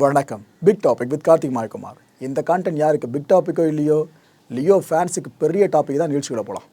வணக்கம். Big topic with Karthik Mayakumar. இந்த content யாருக்கு? பிக் டாப்பிக்கோ இல்லையோ? லியோ ஃபேன்ஸுக்கு பெரிய டாபிக் தான் நிகழ்ச்சிகளை போகலாம்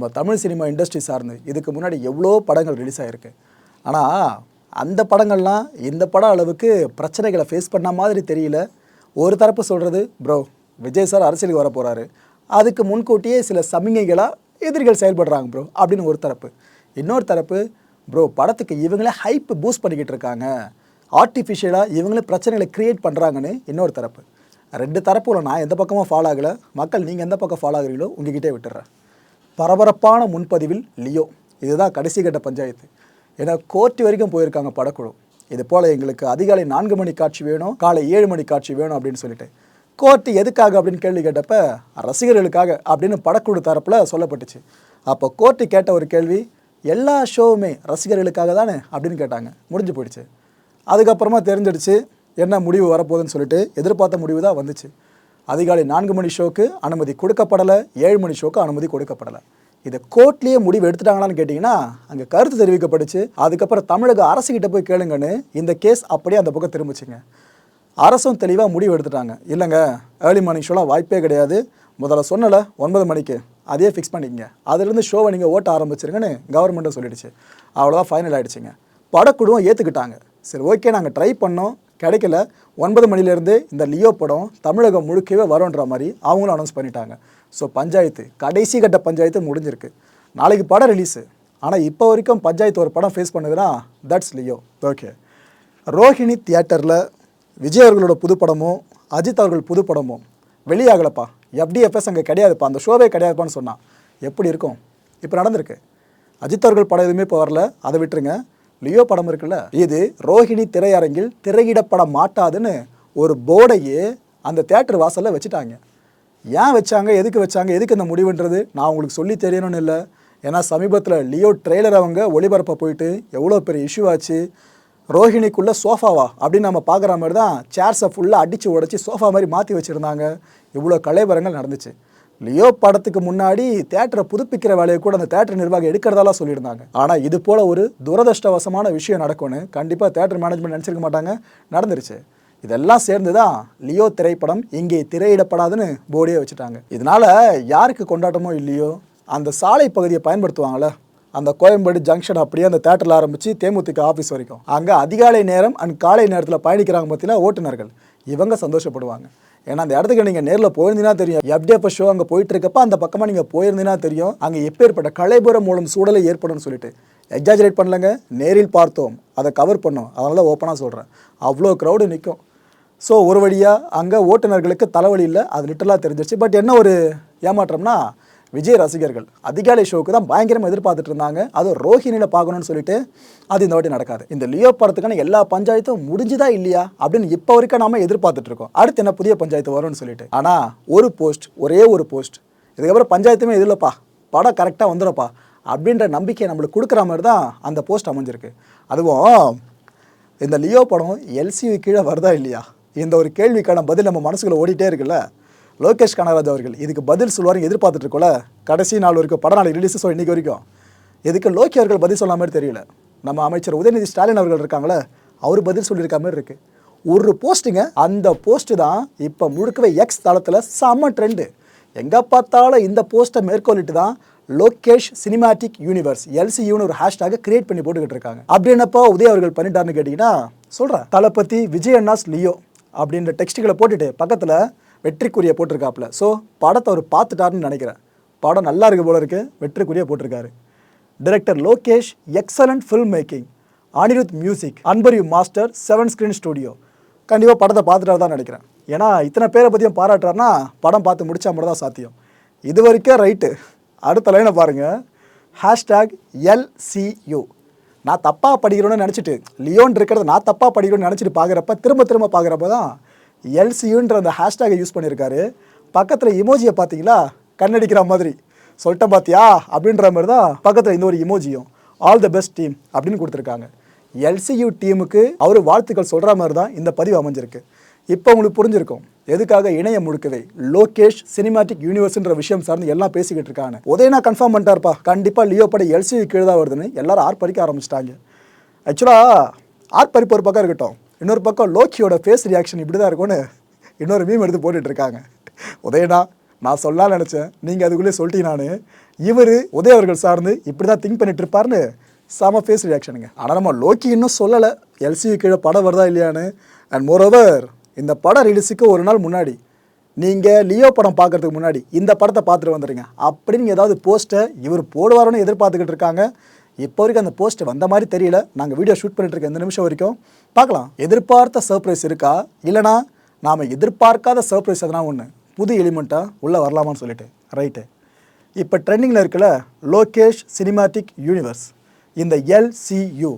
நம்ம தமிழ் சினிமா இண்டஸ்ட்ரி சார்ந்து இதுக்கு முன்னாடி எவ்வளோ படங்கள் ரிலீஸ் ஆகிருக்கு ஆனால் அந்த படங்கள்லாம் இந்த படம் அளவுக்கு பிரச்சனைகளை ஃபேஸ் பண்ண மாதிரி தெரியல. ஒரு தரப்பு சொல்கிறது ப்ரோ விஜய் சார் அரசியலுக்கு வர போகிறாரு அதுக்கு முன்கூட்டியே சில சமிகைகளாக எதிரிகள் செயல்படுறாங்க ப்ரோ அப்படின்னு ஒரு தரப்பு. இன்னொரு தரப்பு ப்ரோ படத்துக்கு இவங்களே ஹைப் பூஸ்ட் பண்ணிக்கிட்டு இருக்காங்க. ஆர்டிஃபிஷியலாக இவங்களே பிரச்சனைகளை க்ரியேட் பண்ணுறாங்கன்னு இன்னொரு தரப்பு. ரெண்டு தரப்புல நான் எந்த பக்கமும் ஃபாலோ ஆகலை. மக்கள் நீங்கள் எந்த பக்கம் ஃபாலோ ஆகுறீங்களோ உங்ககிட்டே விட்டுறேன். பரபரப்பான முன்பதிவில் லியோ. இதுதான் கடைசி கட்ட பஞ்சாயத்து. ஏன்னா கோர்ட் வரைக்கும் போயிருக்காங்க படக்குழு. இது போல் எங்களுக்கு அதிகாலை நான்கு மணி காட்சி வேணும் காலை ஏழு மணி காட்சி வேணும் அப்படின்னு சொல்லிட்டு. கோர்ட்டு எதுக்காக அப்படின்னு கேள்வி கேட்டப்ப ரசிகர்களுக்காக அப்படின்னு படக்குழு தரப்பில் சொல்லப்பட்டுச்சு. அப்போ கோர்ட்டு கேட்ட ஒரு கேள்வி எல்லா ஷோவுமே ரசிகர்களுக்காக தானே அப்படின்னு கேட்டாங்க. முடிஞ்சு போயிடுச்சு. அதுக்கப்புறமா தெரிஞ்சிடுச்சு என்ன முடிவு வரப்போகுதுன்னு சொல்லிட்டு எதிர்பார்த்த முடிவு தான் வந்துச்சு. அதிகாலை நான்கு மணி ஷோக்கு அனுமதி கொடுக்கப்படலை ஏழு மணி ஷோக்கு அனுமதி கொடுக்கப்படலை. இதை கோர்ட்லேயே முடிவு எடுத்துட்டாங்களான்னு கேட்டிங்கன்னா அங்கே கருத்து தெரிவிக்கப்பட்டுச்சு. அதுக்கப்புறம் தமிழக அரசுக்கிட்ட போய் கேளுங்கன்னு இந்த கேஸ் அப்படியே அந்த பக்கம் திரும்பிச்சுங்க. அரசும் தெளிவாக முடிவு எடுத்துட்டாங்க. இல்லைங்க ஏர்லி மார்னிங் ஷோலாம் வாய்ப்பே கிடையாது. முதல்ல சொன்னல ஒன்பது மணிக்கு. அதே ஃபிக்ஸ் பண்ணிக்கங்க. அதுலேருந்து ஷோவை நீங்கள் ஓட்ட ஆரம்பிச்சிருங்கன்னு கவர்மெண்ட்டும் சொல்லிடுச்சு. அவ்வளோதான் ஃபைனல் ஆகிடுச்சிங்க படக்குழுவும் ஏற்றுக்கிட்டாங்க சரி ஓகே நாங்கள் ட்ரை பண்ணோம். கிடைக்கல. ஒன்பது மணிலேருந்து இந்த லியோ படம் தமிழகம் முழுக்கவே வரும்ன்ற மாதிரி அவங்களும் அனௌன்ஸ் பண்ணிட்டாங்க. ஸோ பஞ்சாயத்து கடைசி கட்ட பஞ்சாயத்து முடிஞ்சிருக்கு. நாளைக்கு படம் ரிலீஸு ஆனால் இப்போ வரைக்கும் பஞ்சாயத்து ஒரு படம் ஃபேஸ் பண்ணுதுன்னா தட்ஸ் லியோ. ஓகே ரோஹிணி தியேட்டரில் விஜய் அவர்களோட புது படமும் அஜித் அவர்கள் புது படமும் வெளியாகலப்பா. எஃப்டிஎஃப்எஸ் அங்கே கிடையாதுப்பா. அந்த ஷோவே கிடையாதுப்பான்னு சொன்னான். எப்படி இருக்கும்? இப்போ நடந்திருக்கு. அஜித் அவர்கள் படம் எதுவுமே இப்போ வரல. அதை விட்டுருங்க. லியோ படம் இருக்குல்ல? இது ரோஹிணி திரையரங்கில் திரையிடப்பட மாட்டாதுன்னு ஒரு போர்டையே அந்த தேட்டர் வாசலில் வச்சுட்டாங்க. ஏன் வச்சாங்க? எதுக்கு வச்சாங்க? எதுக்கு அந்த முடிவுன்றது நான் உங்களுக்கு சொல்லி தெரியணும்னு இல்லை. ஏன்னா சமீபத்தில் லியோ ட்ரெய்லர் அவங்க ஒளிபரப்ப போயிட்டு எவ்வளோ பெரிய இஷ்யூ ஆச்சு? ரோஹிணிக்குள்ளே சோஃபாவா? அப்படின்னு நம்ம பார்க்குற மாதிரி தான் சேர்ஸை ஃபுல்லாக அடித்து உடச்சி சோஃபா மாதிரி மாற்றி வச்சுருந்தாங்க. இவ்வளோ கலைவரங்கள் நடந்துச்சு. லியோ படத்துக்கு முன்னாடி தேட்டரை புதுப்பிக்கிற வேலையை கூட அந்த தேட்டர் நிர்வாகம் எடுக்கிறதாலாம் சொல்லியிருந்தாங்க. ஆனால் இது போல் ஒரு துரதிருஷ்டவசமான விஷயம் நடக்கும்னு கண்டிப்பாக தேட்டர் மேனேஜ்மெண்ட் நினச்சிருக்க மாட்டாங்க. நடந்துருச்சு. இதெல்லாம் சேர்ந்து தான் லியோ திரைப்படம் இங்கே திரையிடப்படாதுன்னு போர்டே வச்சுட்டாங்க. இதனால் யாருக்கு கொண்டாட்டமோ இல்லையோ அந்த சாலை பகுதியை பயன்படுத்துவாங்கள அந்த கோயம்பேடு ஜங்ஷன் அப்படியே அந்த தேட்டரில் ஆரம்பித்து தேமுதிக ஆஃபீஸ் வரைக்கும். அங்கே அதிகாலை நேரம் அண்ட் காலை நேரத்தில் பயணிக்கிறாங்க பார்த்தீங்கன்னா ஓட்டுநர்கள். இவங்க சந்தோஷப்படுவாங்க. ஏன்னா அந்த இடத்துக்கு நீங்கள் நேரில் போயிருந்தீங்கன்னா தெரியும். எஃப்டிஎஃப் ஷோ அங்கே போயிட்டு இருக்கப்ப அந்த பக்கமாக நீங்கள் போயிருந்தீங்கன்னா தெரியும். அங்கே எப்பேற்பட்ட கலைபுரம் மூலம் சூழலை ஏற்படும்னு சொல்லிட்டு. எக்ஸாஜரேட் பண்ணலங்க. நேரில் பார்த்தோம். அதை கவர் பண்ணோம். அதனால தான் ஓப்பனாக சொல்கிறேன் அவ்வளோ க்ரௌடு நிற்கும் ஸோ ஒரு வழியாக அங்கே ஓட்டுநர்களுக்கு தலைவலி இல்லை. அது லிட்டலாக தெரிஞ்சிருச்சு. பட் என்ன ஒரு ஏமாற்றம்னா விஜய் ரசிகர்கள் அதிகாலை ஷோக்கு தான் பயங்கரமாக எதிர்பார்த்துட்டு இருந்தாங்க. அதுவும் ரோஹிணியில் பார்க்கணும்னு சொல்லிட்டு அது இந்த வாட்டி நடக்காது. இந்த லியோ படத்துக்கான எல்லா பஞ்சாயத்தும் முடிஞ்சுதா இல்லையா அப்படின்னு இப்போ வரைக்கும் நாம எதிர்பார்த்துட்டு இருக்கோம். அடுத்து என்ன புதிய பஞ்சாயத்து வரும்னு சொல்லிட்டு. ஆனால் ஒரு போஸ்ட் ஒரே ஒரு போஸ்ட் இதுக்கப்புறம் பஞ்சாயத்துமே இது இல்லைப்பா. படம் கரெக்டாக வந்துடும்ப்பா அப்படின்ற நம்பிக்கையை நம்மளுக்கு கொடுக்குற மாதிரி தான் அந்த போஸ்ட் அமைஞ்சிருக்கு. அதுவும் இந்த லியோ படம் எல்சிவி கீழே வருதா இல்லையா? இந்த ஒரு கேள்விக்கான பதில் நம்ம மனசுக்குள்ள ஓடிட்டே இருக்குல்ல? லோகேஷ் கனகராஜ் அவர்கள் இதுக்கு பதில் சொல்லுவாருன்னு எதிர்பார்த்துட்டு இருக்கோம்ல கடைசி நாள் வரைக்கும் படம் நாளைக்கு ரிலீஸ் ஸோ இன்னைக்கு வரைக்கும். இதுக்கு லோகி அவர்கள் பதில் சொன்ன மாதிரி தெரியல. நம்ம அமைச்சர் உதயநிதி ஸ்டாலின் அவர்கள் இருக்காங்களே அவர் பதில் சொல்லியிருக்க மாதிரி இருக்குது ஒரு போஸ்ட்டுங்க அந்த போஸ்ட்டு தான் இப்போ முழுக்கவே எக்ஸ் தளத்தில் செம்ம ட்ரெண்டு எங்கே பார்த்தாலும் இந்த போஸ்ட்டை மேற்கொள்ளிட்டு தான் லோகேஷ் சினிமாட்டிக் யூனிவர்ஸ் எல்சியூன்னு ஒரு ஹேஷ்டாக கிரியேட் பண்ணி போட்டுக்கிட்டு இருக்காங்க. அப்படி என்னப்பா உதய அவர்கள் பண்ணிட்டாருன்னு கேட்டிங்கன்னா சொல்கிறேன் தளபதி விஜய் அண்ணாஸ் லியோ அப்படின்ற டெக்ஸ்ட்டுகளை போட்டுட்டு பக்கத்தில் வெற்றிக்குரிய போட்டிருக்காப்புல. ஸோ படத்தை அவர் பார்த்துட்டாருன்னு நினைக்கிறேன். படம் நல்லா இருக்கு போல இருக்கு. வெற்றிக்குரிய போட்டிருக்காரு. Director Lokesh excellent film making Anirudh music Anbariv master seven screen studio கண்டிப்பாக படத்தை பார்த்துட்டாரு தான் நினைக்கிறேன். ஏன்னா இத்தனை பேரை பற்றியும் பாராட்டுறாருன்னா படம் பார்த்து முடிச்சா மட்டும் தான் சாத்தியம். இது வரைக்கும் ரைட்டு. அடுத்த லைனை பாருங்கள் ஹேஷ்டேக் எல்சியூ நான் தப்பாக படிக்கிறோன்னு நினச்சிட்டு லியோன் இருக்கிறத நான் தப்பாக படிக்கிறோன்னு நினச்சிட்டு பார்க்குறப்ப திரும்ப திரும்ப பார்க்குறப்ப தான் எல்சியூன்ற அந்த ஹேஷ்டேகை யூஸ் பண்ணியிருக்காரு. பக்கத்தில் இமோஜியை பார்த்தீங்களா? கண்ணடிக்கிற மாதிரி. சொல்லிட்ட பார்த்தியா அப்படின்ற மாதிரி தான் பக்கத்தில் இந்த ஒரு இமோஜியும். ஆல் த பெஸ்ட் டீம் அப்படின்னு கொடுத்துருக்காங்க. எல்சியூ டீமுக்கு அவர் வாழ்த்துக்கள் சொல்கிற மாதிரி தான் இந்த பதிவு அமைஞ்சிருக்கு. இப்போ உங்களுக்கு புரிஞ்சிருக்கும். எதுக்காக இணையம் முழுக்கவே லோகேஷ் சினிமாட்டிக் யூனிவர்ஸ்ன்ற விஷயம் சார்ந்து எல்லாம் பேசிக்கிட்டு இருக்காங்க. உதயனா கன்ஃபார்ம் பண்ணிட்டார்ப்பா. கண்டிப்பாக லியோ பட எல்சியூ கீழே தான் வருதுன்னு எல்லாரும் ஆர்ப்பரிக்க ஆரம்பிச்சிட்டாங்க. ஆக்சுவலாக ஆர்ப்பரிப்பு ஒரு பக்கம் இருக்கட்டும். இன்னொரு பக்கம் லோக்கியோட ஃபேஸ் ரியாக்ஷன் இப்படி தான் இருக்கும்னு இன்னொரு மீம் எடுத்து போட்டுட்ருக்காங்க. உதயனா நான் சொல்ல நினச்சேன். நீங்கள் அதுக்குள்ளே சொல்லிட்டீங்க நான். இவர் உதய அவர்கள் சார்ந்து இப்படி தான் திங்க் பண்ணிட்டு இருப்பாருன்னு செம ஃபேஸ் ரியாக்ஷனுங்க ஆனால் நம்ம லோக்கி இன்னும் சொல்லலை. எல்சிவி கீழே படம் வருதா இல்லையான்னு. அண்ட் மோரோவர் இந்த படம் ரிலீஸுக்கு ஒரு நாள் முன்னாடி நீங்கள் லியோ படம் பார்க்கறதுக்கு முன்னாடி இந்த படத்தை பார்த்துட்டு வந்துடுங்க அப்படின்னு ஏதாவது போஸ்ட்டை இவர் போடுவாரோன்னு எதிர்பார்த்துக்கிட்டு இருக்காங்க. இப்போ வரைக்கும் அந்த போஸ்ட் வந்த மாதிரி தெரியல. நாங்கள் வீடியோ ஷூட் பண்ணிட்டு இருக்க இந்த நிமிஷம் வரைக்கும். பார்க்கலாம். எதிர்பார்த்த சர்ப்ரைஸ் இருக்கா? இல்லைனா நாம் எதிர்பார்க்காத சர்ப்ரைஸ் எதனா ஒன்று புது எலிமெண்ட்டாக உள்ளே வரலாமான்னு சொல்லிட்டு. ரைட்டு இப்போ ட்ரெண்டிங்கில் இருக்கல லோகேஷ் சினிமாட்டிக் யூனிவர்ஸ் இந்த எல்சியூ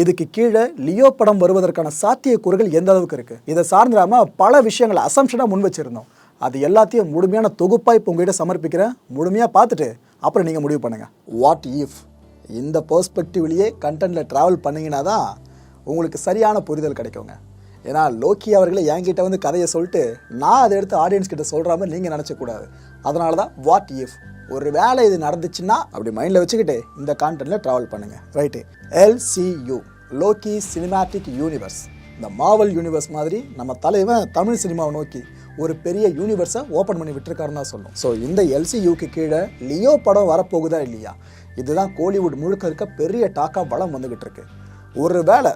இதுக்கு கீழே லியோ படம் வருவதற்கான சாத்தியக்கூறுகள் எந்த அளவுக்கு இருக்குது இதை சார்ந்திராம பல விஷயங்களை அசம்ஷனாக முன் வச்சுருந்தோம். அது எல்லாத்தையும் முழுமையான தொகுப்பாக இப்போ உங்ககிட்ட சமர்ப்பிக்கிறேன். முழுமையாக பார்த்துட்டு அப்புறம் நீங்கள் முடிவு பண்ணுங்கள் வாட் இஃப் இந்த பர்ஸ்பெக்டிவ்லேயே கண்டென்ட்டில் ட்ராவல் பண்ணிங்கன்னா தான் உங்களுக்கு சரியான புரிதல் கிடைக்குங்க. ஏன்னா லோக்கி அவர்களே என்கிட்ட வந்து கதையை சொல்லிட்டு நான் அதை எடுத்து ஆடியன்ஸ் கிட்ட சொல்கிற மாதிரி நீங்கள் நினச்சக்கூடாது. அதனால தான் வாட் இஃப் ஒரு வேலை இது நடந்துச்சுன்னா அப்படி மைண்டில் வச்சுக்கிட்டு இந்த கான்டென்ட்டில் ட்ராவல் பண்ணுங்கள் right LCU Loki cinematic universe இந்த மாவல் யூனிவர்ஸ் மாதிரி நம்ம தலைவன் தமிழ் சினிமாவை நோக்கி ஒரு பெரிய யூனிவர்ஸை ஓப்பன் பண்ணி விட்டுருக்காருன்னு தான் சொல்லும் ஸோ இந்த எல்சியூக்கு கீழே லியோ படம் வரப்போகுதா இல்லையா? இதுதான் கோலிவுட் முழுக்க இருக்க பெரிய டாக்காக பலம் வந்துக்கிட்டு இருக்கு. ஒரு வேளை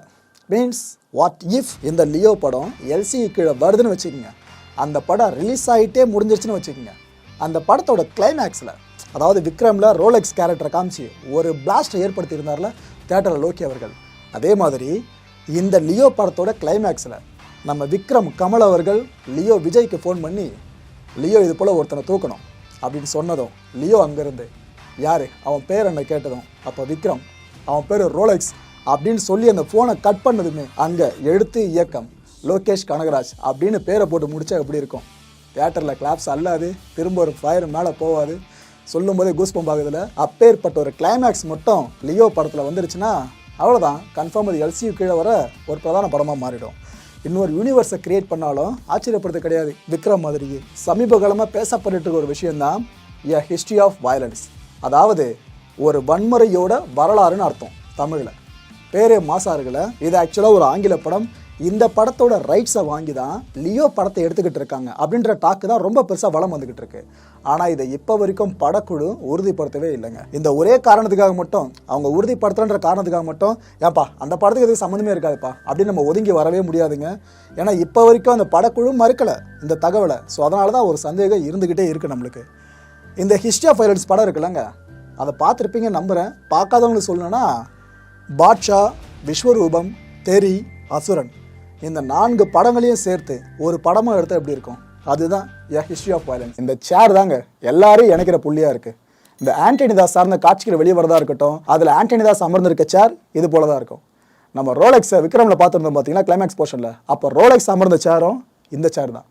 மீன்ஸ் வாட் இஃப் இந்த லியோ படம் எல்சி கீழே வருதுன்னு வச்சுக்கோங்க. அந்த படம் ரிலீஸ் ஆகிட்டே முடிஞ்சிருச்சுன்னு வச்சுக்கோங்க. அந்த படத்தோட கிளைமேக்ஸில் அதாவது விக்ரமில் ரோலெக்ஸ் கேரக்டரை காமிச்சு ஒரு பிளாஸ்ட்டை ஏற்படுத்தியிருந்தார்ல தேட்டரில் லோக்கி அவர்கள். அதே மாதிரி இந்த லியோ படத்தோட கிளைமேக்ஸில் நம்ம விக்ரம் கமல் அவர்கள் லியோ விஜய்க்கு ஃபோன் பண்ணி லியோ இது போல் ஒருத்தனை தூக்கணும். அப்படின்னு சொன்னதும் லியோ அங்கேருந்து யார்? அவன் பேர் என்ன கேட்டதும் அப்போ விக்ரம் அவன் பேர் ரோலெக்ஸ் அப்படின்னு சொல்லி அந்த ஃபோனை கட் பண்ணதுமே அங்கே எழுத்து இயக்கம். லோகேஷ் கனகராஜ் அப்படின்னு பேரை போட்டு முடிச்சா எப்படி இருக்கும்? தியேட்டரில் கிளாப்ஸ் அல்லாது திரும்ப ஒரு ஃபயர் மேலே போகாது சொல்லும் போதே கூஸ் பம்ப் ஆகுதுல. அப்பேற்பட்ட ஒரு கிளைமேக்ஸ் மட்டும் லியோ படத்தில் வந்துருச்சுன்னா அவ்வளோதான் கன்ஃபார்ம் அது எல்சியூ கீழே வர ஒரு பிரதான படமாக மாறிடும். இன்னொரு யூனிவர்ஸை கிரியேட் பண்ணாலும் ஆச்சரியப்படுறது கிடையாது. விக்ரம் மாதிரியே சமீப காலமாக பேசப்பட்டு இருக்க ஒரு விஷயந்தான் எ ஹிஸ்ட்ரி ஆஃப் வயலன்ஸ் அதாவது ஒரு வன்முறையோட வரலாறுன்னு அர்த்தம் தமிழில். பேரே மாசா இருக்குல்ல இது ஆக்சுவலாக ஒரு ஆங்கில படம். இந்த படத்தோட ரைட்ஸை வாங்கி தான் லியோ படத்தை எடுத்துக்கிட்டு இருக்காங்க அப்படின்ற டாக்கு தான் ரொம்ப பெருசாக வளம் வந்துக்கிட்டு இருக்கு. ஆனால் இதை இப்போ வரைக்கும் படக்குழு உறுதிப்படுத்தவே இல்லைங்க. இந்த ஒரே காரணத்துக்காக மட்டும் அவங்க உறுதிப்படுத்தலன்ற காரணத்துக்காக மட்டும் ஏன்பா அந்த படத்துக்கு எதுக்கு சம்மந்தமே இருக்காதுப்பா அப்படின்னு நம்ம ஒதுங்கி வரவே முடியாதுங்க. ஏன்னா இப்போ வரைக்கும் அந்த படக்குழு மறுக்கலை இந்த தகவலை. ஸோ அதனால தான் ஒரு சந்தேகம் இருந்துக்கிட்டே இருக்குது நம்மளுக்கு. இந்த ஹிஸ்ட்ரி ஆஃப் வைலன்ஸ் படம் இருக்குல்லங்க. அதை பார்த்துருப்பீங்க நம்புகிறேன் பார்க்காதவங்களுக்கு சொல்லணும்னா பாட்ஷா விஸ்வரூபம் தெரி அசுரன். இந்த நான்கு படங்களையும் சேர்த்து ஒரு படமாக எடுத்தால் எப்படி இருக்கும்? அதுதான் எ ஹிஸ்ட்ரி ஆஃப் வயலன்ஸ் இந்த சேர் தாங்க. எல்லாரும் இணைக்கிற புள்ளியாக இருக்குது இந்த ஆண்டனிதாஸ் சார்ந்த காட்சிகள் வெளியே வரதா இருக்கட்டும் அதில் ஆண்டனிதாஸ் அமர்ந்திருக்க சேர் இது போல தான் இருக்கும். நம்ம ரோலெக்ஸை விக்ரமில் பார்த்துருந்தோம் பார்த்தீங்கன்னா கிளைமேக்ஸ் போர்ஷனில் அப்போ ரோலெக்ஸ் அமர்ந்த சேரும் இந்த சேர் தான்.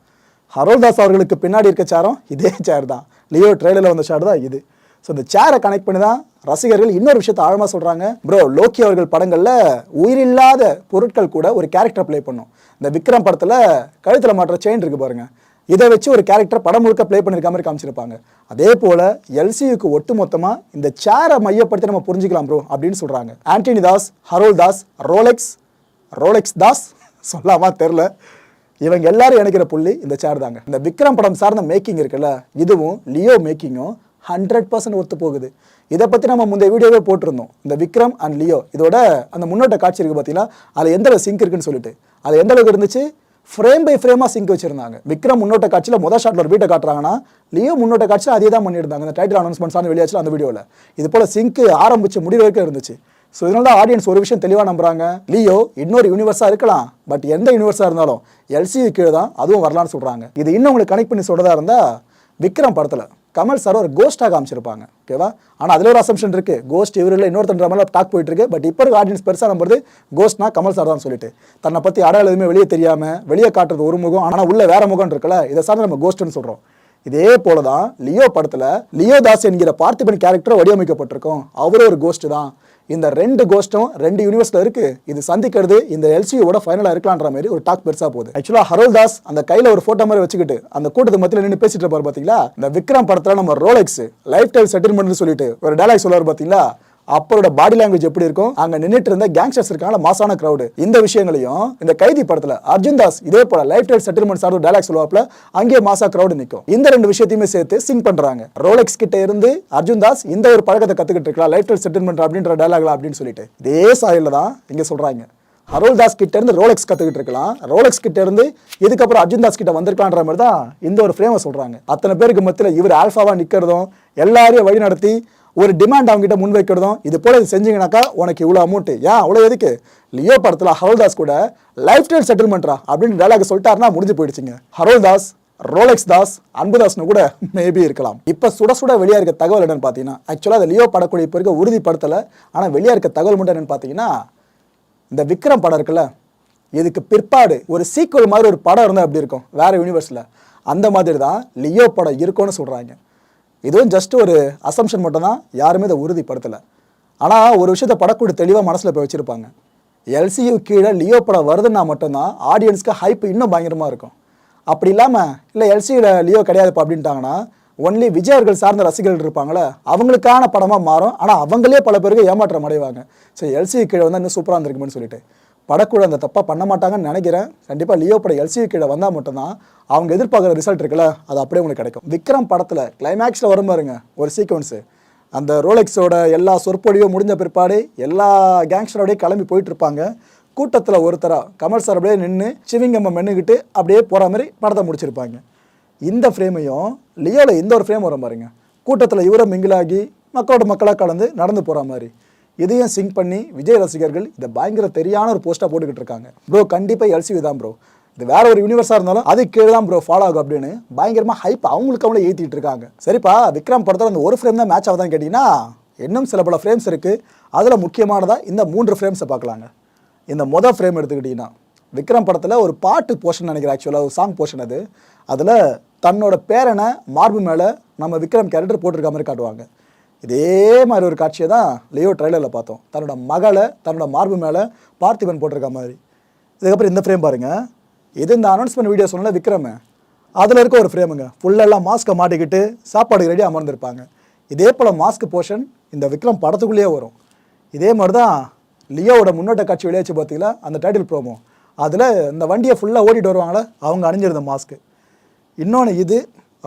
ஹரோல்தாஸ் அவர்களுக்கு பின்னாடி இருக்க சேரும் இதே சேர் தான். லியோ ட்ரெயிலரில் வந்த சேர் தான் இது. ஸோ இந்த சேரை கனெக்ட் பண்ணி தான் ரசிகர்கள் இன்னொரு விஷயத்தை ஆழமாக சொல்கிறாங்க ப்ரோ லோக்கி அவர்கள் படங்களில் உயிரில்லாத பொருட்கள் கூட ஒரு கேரக்டர் ப்ளே பண்ணும். இந்த விக்ரம் படத்தில் கழுத்தில் மாற்ற செயின் இருக்கு பாருங்க. இதை வச்சு ஒரு கேரக்டர் படம் முழுக்க ப்ளே பண்ணியிருக்க மாதிரி காமிச்சிருப்பாங்க. அதே போல் எல்சியுக்கு ஒட்டு மொத்தமாக இந்த சேரை மையப்படுத்தி நம்ம புரிஞ்சுக்கலாம் ப்ரோ அப்படின்னு சொல்கிறாங்க Antony Das Harold Das Rolex Rolex Das சொல்லாமா தெரில இவங்க எல்லாரும் இணைக்கிற புள்ளி இந்த சேர் தாங்க. இந்த விக்ரம் படம் சார்ந்த மேக்கிங் இருக்குல்ல இதுவும் லியோ மேக்கிங்கும் ஹண்ட்ரட் பர்சன்ட் ஒத்து போகுது. இதை பற்றி நம்ம முந்தைய வீடியோவே போட்டிருந்தோம். இந்த விக்ரம் அண்ட் லியோ இதோட அந்த முன்னோட்ட காட்சி இருக்குது பார்த்தீங்கன்னா அதில் எந்த அளவு சிங்க் இருக்குன்னு சொல்லிட்டு. அது எந்த அளவுக்கு இருந்துச்சு? ஃப்ரேம் பை ஃப்ரேமாக சிங்க் வச்சிருந்தாங்க. விக்ரம் முன்னோட்ட காட்சியில் முதல் ஷாட்டில் ஒரு வீட்டை காட்டுறாங்கன்னா லியோ முன்னோட்ட காட்சியில் அதே தான் பண்ணியிருந்தாங்க. அந்த டைட்டில் அனௌன்ஸ்மெண்ட்ஸ் ஆன வெளியாச்சு அந்த வீடியோவில் இது போல் சிங்க் ஆரம்பிச்சு முடிவு வரைக்கும் இருந்துச்சு. ஸோ இதனால தான் ஆடியன்ஸ் ஒரு விஷயம் தெளிவாக நம்புறாங்க. லியோ இன்னொரு யூனிவர்ஸாக இருக்கலாம். பட் எந்த யூனிவர்ஸாக இருந்தாலும் எல்சி கீழே தான் அதுவும் வரலான்னு சொல்கிறாங்க இது இன்னும் உங்களுக்கு கனெக்ட் பண்ணி சொல்கிறதா இருந்தால் விக்ரம் படத்தில் கமல் சார் ஒரு கோஸ்ட்டாக காமிச்சிருப்பாங்க. ஓகேவா ஆனால் அதில் ஒரு அசம்ஷன் இருக்குது கோஸ்ட் இவர் இல்லை இன்னொருத்தன்ற மாதிரி டாக் போயிட்டு இருக்கு. பட் இப்போ இருக்க ஆடியன்ஸ் பெருசாக நம்புறது கோஸ்ட்னா கமல் சார் தான் சொல்லிட்டு. தன்னை பற்றி அடையாளம் எதுவுமே வெளியே தெரியாமல் வெளியே காட்டுறது ஒரு முகம் ஆனால் உள்ள வேற முகம் இருக்குல்ல இதை சார்ந்து நம்ம கோஸ்ட்னு சொல்கிறோம் இதே போல தான் லியோ படத்தில் லியோ தாஸ் என்கிற பார்த்திபன் கேரக்டர் வடிவமைக்கப்பட்டிருக்கும். அவரும் ஒரு கோஸ்ட் தான். இந்த ரெண்டு கோஷ்டம் ரெண்டு யூனிவர்ஸ்ல இருக்கு. இது சந்திக்கிறது இந்த எல்சியோட ஃபைனலா இருக்கலான்ற மாதிரி ஒரு டாக் பெருசா போகுது. ஆக்சுவலா ஹரோல் தாஸ் அந்த கையில ஒரு போட்டோ மாதிரி வச்சுக்கிட்டு அந்த கூட்டத்து மத்தியில நின்று பேசிட்டு இருப்பாரு பாத்தீங்களா? இந்த விக்ரம் படத்துல நம்ம ரோலெக்ஸ் லைஃப் டைம் செட்டில்மெண்ட் சொல்லிட்டு ஒரு டயலாக் சொல்லுவார் பாத்தீங்களா? அப்பரோட பாடி லாங்குவேஜ் எப்படி இருக்கும்? அங்க நின்றுட்டு இருந்த கேங்ஸ்டர்ஸ் இருக்காங்க மாசான கிரௌடு இந்த விஷயங்களையும் இந்த கைதி படத்துல அர்ஜுன் தாஸ் இதே போல லைஃப் டைம் செட்டில்மெண்ட் சார்ந்த டைலாக் சொல்லுவாப்ல அங்கேயே மாசா கிரௌடு நிற்கும் இந்த ரெண்டு விஷயத்தையுமே சேர்த்து சிங் பண்றாங்க. ரோலெக்ஸ் கிட்ட இருந்து அர்ஜுன் தாஸ் இந்த ஒரு பழக்கத்தை கத்துக்கிட்டு இருக்கலாம். லைஃப் டைம் செட்டில்மெண்ட் அப்படின்ற டயலாக்ல அப்படின்னு சொல்லிட்டு. இதே சாயல்ல தான் இங்க சொல்றாங்க. அருள் தாஸ் கிட்ட இருந்து ரோலெக்ஸ் கத்துக்கிட்டு இருக்கலாம். ரோலெக்ஸ் கிட்ட இருந்து இதுக்கப்புறம் அர்ஜுன் தாஸ் கிட்ட வந்திருக்கான்ற மாதிரி தான் இந்த ஒரு ஃப்ரேமை சொல்றாங்க. அத்தனை பேருக்கு மத்தியில் இவர் ஆல்ஃபாவா நிக்கிறதும் எல்லாரையும் வழி நடத்தி ஒரு டிமாண்ட் அவங்ககிட்ட முன் முன்வைக்கிறதும் இது போல் இது செஞ்சீங்கன்னாக்கா உனக்கு இவ்வளோ அமௌண்ட் ஏன்? அவ்வளோ எதுக்கு? லியோ படத்தில் ஹரோல்தாஸ் கூட லைஃப் ஸ்டைல் செட்டில்மெண்ட்ரா அப்படின்னு டயலாக் சொல்லிட்டாருன்னா முடிஞ்சு போயிடுச்சுங்க. ஹரோல்தாஸ் ரோலெக்ஸ் தாஸ் அன்புதாஸ்னு கூட மேபி இருக்கலாம். இப்போ சுட சுட வெளியாக இருக்க தகவல் என்னென்னு பார்த்தீங்கன்னா ஆக்சுவலாக அது லியோ படக்கூடிய இப்போ இருக்க உறுதிப்படுத்தலை ஆனால் வெளியாக இருக்க தகவல் மட்டும் என்னென்னு பார்த்தீங்கன்னா இந்த விக்ரம் படம் இருக்குல்ல இதுக்கு பிற்பாடு ஒரு சீக்குவல் மாதிரி ஒரு படம் இருந்தால் எப்படி இருக்கும் வேறு யூனிவர்ஸில் அந்த மாதிரி தான் லியோ படம் இருக்கும்னு சொல்கிறாங்க இதுவும் ஜஸ்ட் ஒரு அசம்ஷன் மட்டும்தான். யாருமே இதை உறுதிப்படுத்தலை. ஆனால் ஒரு விஷயத்த படக்கூட தெளிவாக மனசில் போய் வச்சுருப்பாங்க. எல்சியு கீழே லியோ படம் வருதுன்னா மட்டும்தான் ஆடியன்ஸ்க்கு ஹைப் இன்னும் பயங்கரமாக இருக்கும். அப்படி இல்லாமல் இல்லை எல்சியில் லியோ கிடையாதுப்பா அப்படின்ட்டாங்கன்னா ஒன்லி விஜய் அவர்கள் சார்ந்த ரசிகர்கள் இருப்பாங்களே அவங்களுக்கான படமாக மாறும். ஆனால் அவங்களே பல பேருக்கு ஏமாற்றம் அடைவாங்க. சரி எல்சி கீழே வந்து இன்னும் சூப்பராக இருந்திருக்குமேனு சொல்லிட்டு. படக்குழு அந்த தப்பாக பண்ண மாட்டாங்கன்னு நினைக்கிறேன். கண்டிப்பாக லியோ படம் எல்சிவி கீழே வந்தால் மட்டும்தான் அவங்க எதிர்பார்க்குற ரிசல்ட் இருக்குல்ல அது அப்படியே உங்களுக்கு கிடைக்கும். விக்ரம் படத்தில் கிளைமேக்ஸில் வரும் பாருங்க ஒரு சீக்வன்ஸு அந்த ரோலெக்ஸோட எல்லா சொற்பொழியும் முடிஞ்ச பிற்பாடு எல்லா கேங்ஸ்டரோடய கிளம்பி போயிட்டு இருப்பாங்க. கூட்டத்தில் ஒருத்தராக கமல் சார் அப்படியே நின்று சிவிங்கம்மா மென்னுக்கிட்டு அப்படியே போகிற மாதிரி படத்தை முடிச்சிருப்பாங்க. இந்த ஃப்ரேமையும் லியோவில் இந்த ஒரு ஃப்ரேம் வரும் பாருங்க. கூட்டத்தில் இவரை மிங்கிலாகி மக்களோட மக்களாக கலந்து நடந்து போகிற மாதிரி. இதையும் சிங்க் பண்ணி விஜய் ரசிகர்கள் இதை பயங்கர தெரியான ஒரு போஸ்ட்டாக போட்டுக்கிட்டு இருக்காங்க. ப்ரோ கண்டிப்பாக எல்சிவி தான் ப்ரோ இது வேற ஒரு யூனிவர்ஸாக இருந்தாலும் அது கீழே தான் ப்ரோ ஃபாலோ ஆகும் அப்படின்னு பயங்கரமாக ஹைப் அவங்களுக்கு அவங்களே ஏற்றிட்டு இருக்காங்க. சரிப்பா விக்ரம் படத்தில் அந்த ஒரு ஃப்ரேம் தான் மேட்ச் ஆகுதான்னு கேட்டிங்கன்னா இன்னும் சில பல ஃப்ரேம்ஸ் இருக்குது அதில் முக்கியமானதாக இந்த மூன்று ஃப்ரேம்ஸை பார்க்கலாங்க. இந்த மொதல் ஃப்ரேம் எடுத்துக்கிட்டிங்கன்னா விக்ரம் படத்தில் ஒரு பாட்டு போர்ஷன் நினைக்கிறேன் ஆக்சுவலாக ஒரு சாங் போர்ஷன் அது. அதில் தன்னோட பேரனை மார்பு மேலே நம்ம விக்ரம் கேரக்டர் போட்டிருக்க மாதிரி காட்டுவாங்க. இதே மாதிரி ஒரு காட்சியை தான் லியோ ட்ரைலரில் பார்த்தோம். தன்னோட மகளை தன்னோட மார்பு மேலே பார்த்திபன் போட்டிருக்க மாதிரி. இதுக்கப்புறம் இந்த ஃப்ரேம் பாருங்கள் இது இந்த அனௌன்ஸ்மெண்ட் வீடியோ சொன்னல விக்ரம். அதில் இருக்க ஒரு ஃப்ரேமுங்க ஃபுல்லெல்லாம் மாஸ்க்கை மாட்டிக்கிட்டு சாப்பாடு ரெடி அமர்ந்திருப்பாங்க. இதே போல் மாஸ்க் போர்ஷன் இந்த விக்ரம் படத்துக்குள்ளேயே வரும். இதே மாதிரி தான் லியோவோட முன்னோட்ட காட்சி விளையாச்சு பார்த்தீங்களா? அந்த டைட்டில் ப்ரோமோ அதில் இந்த வண்டியை ஃபுல்லாக ஓடிட்டு வருவாங்களே அவங்க அணிஞ்சிருந்த மாஸ்க்கு இன்னொன்று இது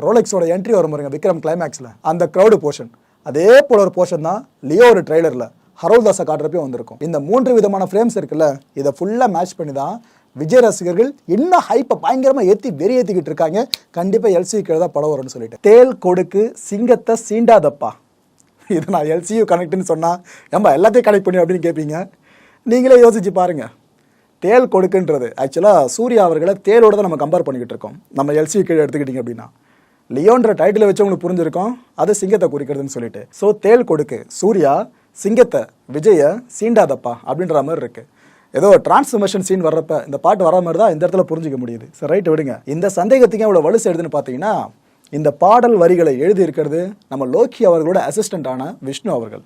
ரோலெக்ஸோட என்ட்ரி வரும் பாருங்க விக்ரம் கிளைமேக்ஸில் அந்த க்ரௌடு போர்ஷன் அதே போல ஒரு போர்ஷன் தான் லியோ ஒரு ட்ரெய்லரில் ஹரோல்தாஸை காட்டுறப்பே வந்திருக்கும். இந்த மூன்று விதமான ஃப்ரேம்ஸ் இருக்குல்ல இதை ஃபுல்லாக மேட்ச் பண்ணி தான் விஜய் ரசிகர்கள் இன்னும் ஹைப்பை பயங்கரமாக ஏற்றி வெறி ஏற்றிக்கிட்டு இருக்காங்க கண்டிப்பாக எல்சி கீழே தான் படம் வரும்னு சொல்லிட்டு. தேல் கொடுக்கு சிங்கத்தை சீண்டாதப்பா. இது நான் எல்சியூ கனெக்ட்னு சொன்னால் நம்ம எல்லாத்தையும் கனெக்ட் பண்ணி அப்படின்னு கேட்பீங்க நீங்களே யோசிச்சு பாருங்கள் தேல் கொடுக்குன்றது ஆக்சுவலாக சூர்யா அவர்களை தேலோடு தான் நம்ம கம்பேர் பண்ணிக்கிட்டு இருக்கோம். நம்ம எல்சியூ கீழே எடுத்துக்கிட்டிங்க அப்படின்னா. லியோன்ற டைட்டில் வச்சு உங்களுக்கு புரிஞ்சிருக்கோம். அது சிங்கத்தை குறிக்கிறதுன்னு சொல்லிட்டு. ஸோ தேல் கொடுக்கு. சூர்யா சிங்கத்தை விஜய சீண்டாதப்பா அப்படின்ற மாதிரி இருக்கு. ஏதோ டிரான்ஸ்ஃபர்மேஷன் சீன் வர்றப்ப இந்த பாட்டு வர மாதிரி தான் இந்த இடத்துல புரிஞ்சிக்க முடியுது. சரி ரைட் விடுங்க. இந்த சந்தேகத்துக்கு அவ்வளோ வலு சேர்துன்னு பார்த்தீங்கன்னா இந்த பாடல் வரிகளை எழுதி இருக்கிறது நம்ம லோக்கி அவர்களோட அசிஸ்டண்டான விஷ்ணு அவர்கள்.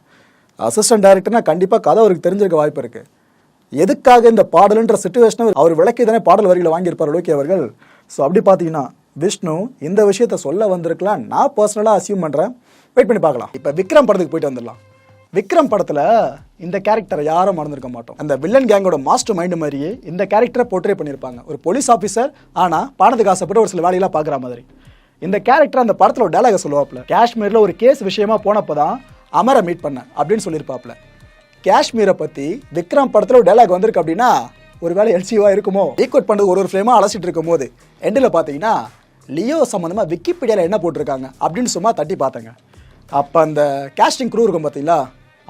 அசிஸ்டன்ட் டைரக்டர்னா கண்டிப்பாக கதை அவருக்கு தெரிஞ்சிருக்க வாய்ப்பு இருக்கு. எதுக்காக இந்த பாடலுன்ற சுச்சுவேஷனை அவர் விளக்கி தானே பாடல் வரிகளை வாங்கியிருப்பார் லோக்கி அவர்கள்? ஸோ அப்படி பார்த்தீங்கன்னா விஷ்ணு இந்த விஷயத்த சொல்ல வந்திருக்கலாம். நான் பர்சனலாக அசியூம் பண்ணுறேன் வெயிட் பண்ணி பார்க்கலாம். இப்போ விக்ரம் படத்துக்கு போயிட்டு வந்துடலாம். விக்ரம் படத்தில் இந்த கேரக்டரை யாரும் மறந்துருக்க மாட்டோம். அந்த வில்லன் கேங்கோட மாஸ்டர் மைண்டு மாதிரியே இந்த கேரக்டரை போர்ட்ரே பண்ணியிருப்பாங்க. ஒரு போலீஸ் ஆஃபீஸர் ஆனால் பணத்துக்கு ஆசைப்பட்டு ஒரு சில வேலையெல்லாம் பார்க்குற மாதிரி. இந்த கேரக்டர் அந்த படத்தில் ஒரு டேலாக சொல்லுவாப்புல. காஷ்மீரில் ஒரு கேஸ் விஷயமா போனப்போ தான் அமரை மீட் பண்ணேன் அப்படின்னு சொல்லியிருப்பாப்ல காஷ்மீரை பற்றி விக்ரம் படத்தில் ஒரு டேலாக் வந்திருக்கு அப்படின்னா ஒரு வேலை எல்சிவாக இருக்குமோ? ஈக்குவட் பண்ணுறது ஒரு ஒரு ஃப்ரேமாக அலசிட்டு இருக்கும் போது எண்டில் பார்த்தீங்கன்னா லியோ சம்மந்தமாக விக்கிபீடியாவில் என்ன போட்டிருக்காங்க அப்படின்னு சும்மா தட்டி பார்த்தேங்க. அப்போ அந்த கேஸ்டிங் க்ரூ இருக்கும் பார்த்தீங்களா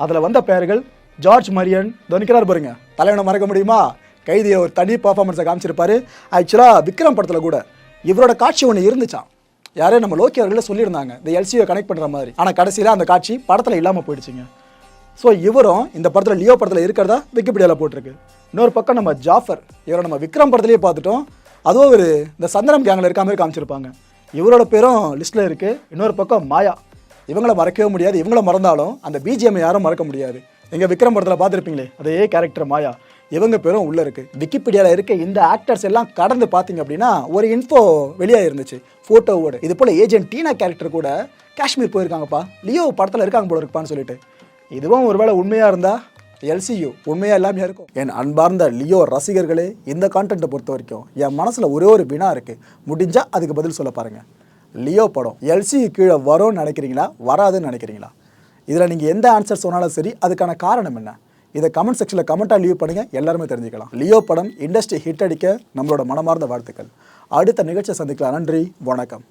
அதில் வந்த பெயர்கள் ஜார்ஜ் மரியன் துணிக்கிறார் பாருங்க. தலைவனை மறக்க முடியுமா? கைதியை ஒரு தனி பர்ஃபார்மன்ஸை காமிச்சிருப்பாரு. ஆக்சுவலாக விக்ரம் படத்தில் கூட இவரோட காட்சி ஒன்று இருந்துச்சான் யாரே நம்ம லோக்கி அவர்களே சொல்லியிருந்தாங்க. இந்த எல்சியை கனெக்ட் பண்ணுற மாதிரி. ஆனால் கடைசியில் அந்த காட்சி படத்தில் இல்லாமல் போயிடுச்சுங்க. ஸோ இவரும் இந்த படத்தில் லியோ படத்தில் இருக்கிறதா விக்கிபீடியாவில் போட்டிருக்கு. இன்னொரு பக்கம் நம்ம ஜாஃபர். இவரை நம்ம விக்ரம் படத்துலேயே பார்த்துட்டோம். அதுவும் ஒரு இந்த சந்தனம் கேங்கில் இருக்க மாதிரி காமிச்சிருப்பாங்க. இவரோட பேரும் லிஸ்ட்டில் இருக்குது இன்னொரு பக்கம் மாயா. இவங்கள மறக்கவே முடியாது. இவங்கள மறந்தாலும் அந்த பிஜிஎம் யாரும் மறக்க முடியாது. எங்கள் விக்ரம் படத்தில் பார்த்துருப்பீங்களே அதே கேரக்டர் மாயா. இவங்க பேரும் உள்ளே இருக்குது விக்கிபீடியாவில் இருக்க இந்த ஆக்டர்ஸ் எல்லாம் கடந்து பார்த்தீங்க அப்படின்னா ஒரு இன்ஃபோ வெளியாக இருந்துச்சு ஃபோட்டோவோட இது போல் ஏஜென்ட் டீனா கேரக்டர் கூட காஷ்மீர் போயிருக்காங்கப்பா. லியோ படத்தில் இருக்காங்க போல இருப்பான்னு சொல்லிட்டு. இதுவும் ஒருவேளை உண்மையாக இருந்தால் எல்சியு உண்மையாக எல்லாமே இருக்கும்? என் அன்பார்ந்த லியோ ரசிகர்களே இந்த கான்டென்ட்டை பொறுத்த வரைக்கும் என் மனசில் ஒரே ஒரு வினா இருக்குது முடிஞ்சால் அதுக்கு பதில் சொல்ல பாருங்கள் லியோ படம் எல்சி கீழே வரும்னு நினைக்கிறீங்களா? வராதுன்னு நினைக்கிறீங்களா? இதில் நீங்கள் எந்த ஆன்சர் சொன்னாலும் சரி அதுக்கான காரணம் என்ன? இதை கமெண்ட் செக்ஷனில் கமெண்ட்டாக லீவ் பண்ணுங்கள் எல்லாருமே தெரிஞ்சுக்கலாம். லியோ படம் இண்டஸ்ட்ரி ஹிட் அடிக்க நம்மளோட மனமார்ந்த வாழ்த்துக்கள். அடுத்த நிகழ்ச்சியை சந்திக்கலாம். நன்றி வணக்கம்.